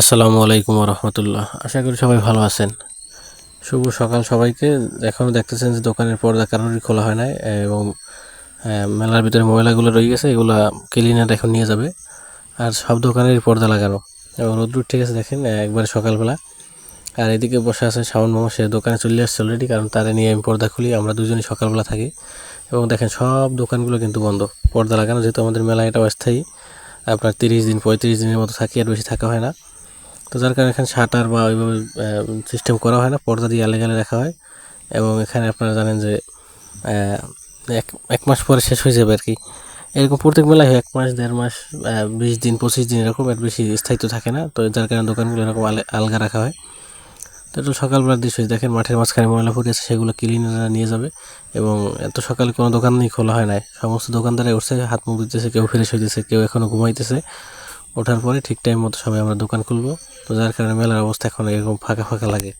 আসসালামু আলাইকুম রহমতুল্লাহ আশা করি সবাই ভালো আছেন। শুভ সকাল সবাইকে। এখনও দেখতেছেন যে দোকানের পর্দা কারোরই খোলা হয় নাই এবং মেলার ভিতরে ময়লাগুলো রয়ে গেছে, এগুলো ক্লিনার এখন নিয়ে যাবে। আর সব দোকানেরই পর্দা লাগানো। এবং রোদ্দুর ঠিক আছে, দেখেন একবারে সকালবেলা। আর এদিকে বসে আছে শাওন মামা, সে দোকানে চলে আসছে অলরেডি কারণ তারা নিয়ে আমি পর্দা খুলি, আমরা দুজনই সকালবেলা থাকি। এবং দেখেন, সব দোকানগুলো কিন্তু বন্ধ। পর্দা লাগানো, যেহেতু আমাদের মেলা এটা অস্থায়ী, আপনার তিরিশ দিন, পঁয়ত্রিশ দিনের মতো থাকি, আর বেশি থাকা হয় না। তো যার কারণে এখানে শাটার বা ওইভাবে সিস্টেম করা হয় না, পর্দা দিয়ে আলে গালে রাখা হয়। এবং এখানে আপনারা জানেন যে এক এক মাস পরে শেষ হয়ে যাবে আর কি এরকম প্রত্যেক মেলায় এক মাস, দেড় মাস বিশ দিন, পঁচিশ দিন এরকম, এর বেশি স্থায়িত্ব থাকে না। তো যার কারণে দোকানগুলো এরকম আলে, আলগা রাখা হয়। তো এটা সকালবেলার দৃশ্য দেখেন, মাঠের মাঝখানে ময়লা ফুটে আছে, সেগুলো ক্লিনাররা নিয়ে যাবে। এবং এত সকালে কোনো দোকানই খোলা হয় নাই। সমস্ত দোকানদারে উঠছে, হাত মুখ দিতেছে কেউ ফ্রেশ হইতেছে, কেউ এখনও ঘুমাইতেছে। ওঠার পরে ঠিক টাইম মতো সবাই আমরা দোকান খুলবো। তো যার কারণে মেলার অবস্থা এখন এরকম ফাঁকা ফাঁকা লাগে।